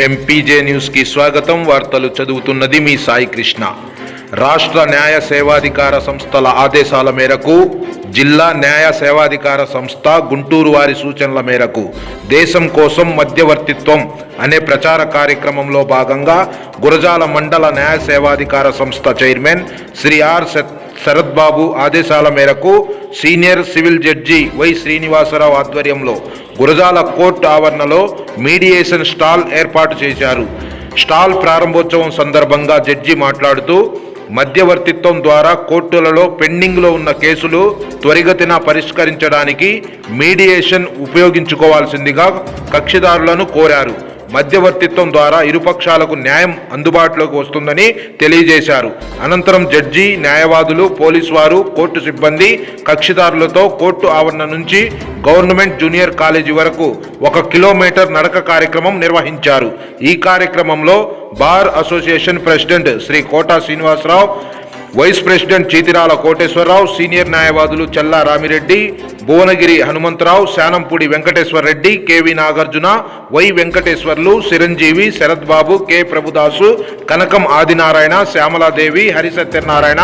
MPJ న్యూస్కి స్వాగతం. వార్తలు చదువుతున్నది మీ సాయి కృష్ణ. రాష్ట్ర న్యాయ సేవాధికార సంస్థల ఆదేశాల మేరకు జిల్లా న్యాయ సేవాధికార సంస్థ గుంటూరు వారి సూచనల మేరకు దేశం కోసం మధ్యవర్తిత్వం అనే ప్రచార కార్యక్రమంలో భాగంగా గురజాల మండల న్యాయ సేవాధికార సంస్థ చైర్మన్ శ్రీ ఆర్ శత్- శరత్ బాబు ఆదేశాల మేరకు senior civil judge Y Srinivasarao ఆధ్వర్యంలో గురజాల కోర్టు ఆవరణలో మీడియేషన్ స్టాల్ ఏర్పాటు చేశారు. స్టాల్ ప్రారంభోత్సవం సందర్భంగా జడ్జి మాట్లాడుతూ మధ్యవర్తిత్వం ద్వారా కోర్టులలో పెండింగ్లో ఉన్న కేసులు త్వరిగతిన పరిష్కరించడానికి మీడియేషన్ ఉపయోగించుకోవాల్సిందిగా కక్షిదారులను కోరారు. మధ్యవర్తిత్వం ద్వారా ఇరుపక్షాలకు న్యాయం అందుబాటులోకి వస్తుందని తెలియజేశారు. అనంతరం జడ్జి న్యాయవాదులు పోలీసు వారు కోర్టు సిబ్బంది కక్షిదారులతో కోర్టు ఆవరణ నుంచి గవర్నమెంట్ జూనియర్ కాలేజీ వరకు ఒక కిలోమీటర్ నడక కార్యక్రమం నిర్వహించారు. ఈ కార్యక్రమంలో bar association president Shri Kota Srinivasarao vice president Chitirala Koteswararao senior న్యాయవాదులు Challa Ramireddy Bhuvanagiri Hanumantharao Shanampudi Venkateswara Reddy KV Nagarjuna Y Venkateswarlu Chiranjeevi Sarath Babu K. Prabhudasu Kanakam Adinarayana Shyamaladevi Harisatyanarayana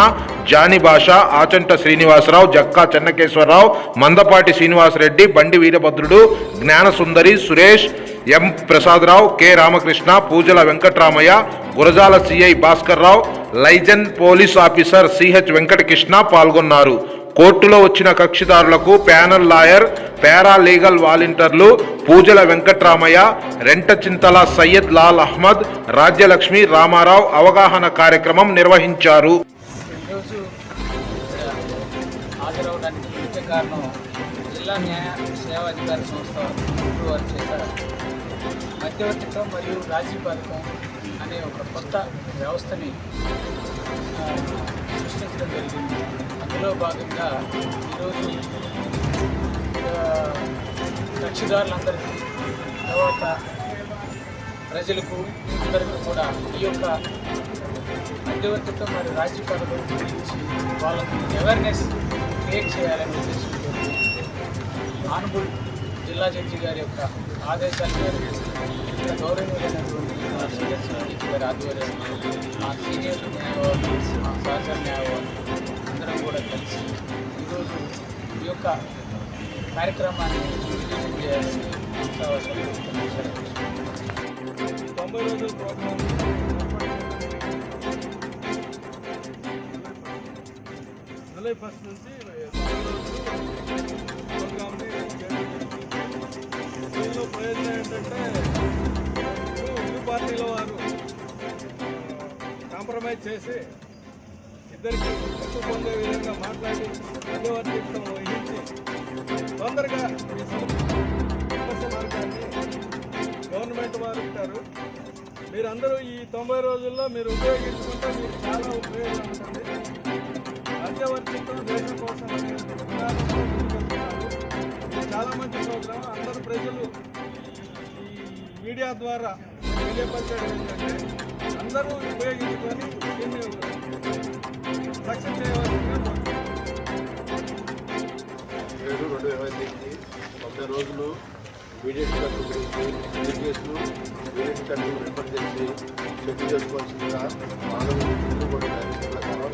Janibhasha Achanta Srinivasarao Jakka Chennakeswararao Mandapati Srinivasareddy Bandi Veerabhadrudu Gnanasundari Suresh M Prasadarao K Ramakrishna Pujala Venkatramaiah Gurajala CI Bhaskar Rao liaison police officer CH Venkatakrishna పాల్గొన్నారు. కోర్టులో వచ్చిన కక్షిదారులకు panel lawyer పారా legal వాలంటీర్లు పూజల వెంకట్రామయ్య రెంటచింతల సయ్యద్ లాల్ అహ్మద్ రాజ్యలక్ష్మి రామారావు అవగాహన కార్యక్రమం నిర్వహించారు. జిల్లా న్యాయ సేవాధికార సంస్థ చేత మధ్యవర్తిత్వం మరియు రాజీ పథకం అనే ఒక కొత్త వ్యవస్థని సృష్టించడం జరిగింది. అందులో భాగంగా ఈరోజు కక్షిదారులందరికీ తర్వాత ప్రజలకు అందరికీ కూడా ఈ యొక్క మధ్యవర్తిత్వం మరియు రాజీ పథకం గురించి వాళ్ళకి అవేర్నెస్ క్రియేట్ చేయాలనే ఉద్దేశంతో ఆనుగుల్ జిల్లా జడ్జి గారి యొక్క ఆదేశాల మేరకు ఇక్కడ గౌరవనీయులైనటువంటి మా సీనియర్ జడ్జి గారి ఆధ్వర్యంలో మా సీనియర్ న్యాయవాదులు మా సహచర న్యాయవాదులు అందరం కూడా కలిసి ఈరోజు ఈ యొక్క కార్యక్రమాన్ని విజయం చేయాలని ఉత్సాహం తొంభై రోజుల ప్రోగ్రాం జూలై ఫస్ట్ నుంచి ఏంటంటే ఇప్పుడు ఇరు పార్టీల వారు కాంప్రమైజ్ చేసి ఇద్దరికి గుర్తు పొందే విధంగా మాట్లాడి మధ్యవర్తిత్వం వహించి తొందరగా ఈ సమస్య మార్గాన్ని గవర్నమెంట్ వారు ఉంటారు. మీరందరూ ఈ తొంభై రోజుల్లో మీరు ఉపయోగించుకుంటే మీకు చాలా ఉపయోగం ఉంటుంది. మధ్యవర్తిత్వం దేశం కోసం చాలా మంచి ప్రోగ్రాం. అందరూ ప్రజలు మీడియా ద్వారా తెలియపరచడం ఏంటంటే అందరూ ఉపయోగించుకొని దీన్ని సక్సెస్ చేయవలసిందిగా ఏడు రెండు ఇరవై తొమ్మిది తొమ్మిది రోజులు మీడియేట్ కట్టు గురించి కేసులు మీడియేట్ కట్టు రిఫర్ చేసి చేసుకోవాల్సిందిగా మానవ ప్రకారం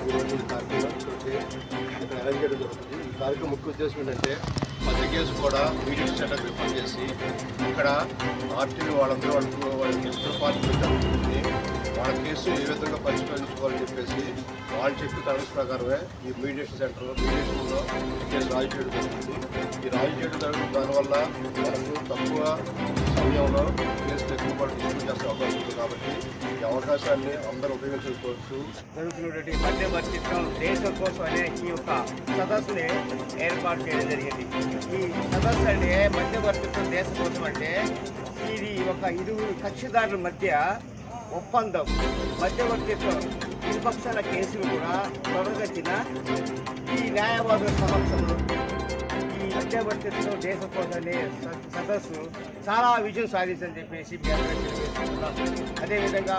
ఈరోజు కార్యక్రమం ఇక్కడ అరేంజ్ చేయడం జరుగుతుంది. ఈ కార్యక్రమం ముఖ్య ఉద్దేశం ఏంటంటే ప్రతి కూడా మీడియేట్ సెటప్ రిఫర్ చేసి ఇక్కడ పార్టీలు వాళ్ళందరూ వాళ్ళకు పార్టీ ఇద్దరు పార్టీలు ఏ విధంగా పరిష్కరించుకోవాలని చెప్పేసి వాళ్ళు చెప్పిన టర్మ్స్ ప్రకారమే ఈ మీడియేషన్ సెంటర్లో మీడియేషన్లో కేసు రాజు చేయడం జరుగుతుంది. ఈ రాజు చేయడం జరుగుతుంది దానివల్ల మనకు తక్కువ సమయంలో కేసు ఎక్కువ కూడా డిస్ట్రిబ్యూట్ చేసే అవకాశం ఉంది కాబట్టి ఈ అవకాశాన్ని అందరూ ఉపయోగించుకోవచ్చు. జరుగుతున్నటువంటి మధ్య మధ్యవర్తిత్వం దేశం కోసం అనే ఈ యొక్క సదస్సుని ఏర్పాటు చేయడం జరిగింది. ఈ సదస్సు అంటే మధ్యవర్తిత్వం దేశం కోసం అంటే ఇది ఒక ఇరువురు కక్షిదారుల మధ్య ఒప్పందం. మధ్యవర్తిత్వం. ఇరుపక్షాల కేసులు కూడా తొలగచ్చిన ఈ న్యాయవాదుల సమక్షంలో ఈ మధ్యవర్తిత్వం దేశం కోసం సదస్సు చాలా విజయం సాధించని చెప్పేసి అదేవిధంగా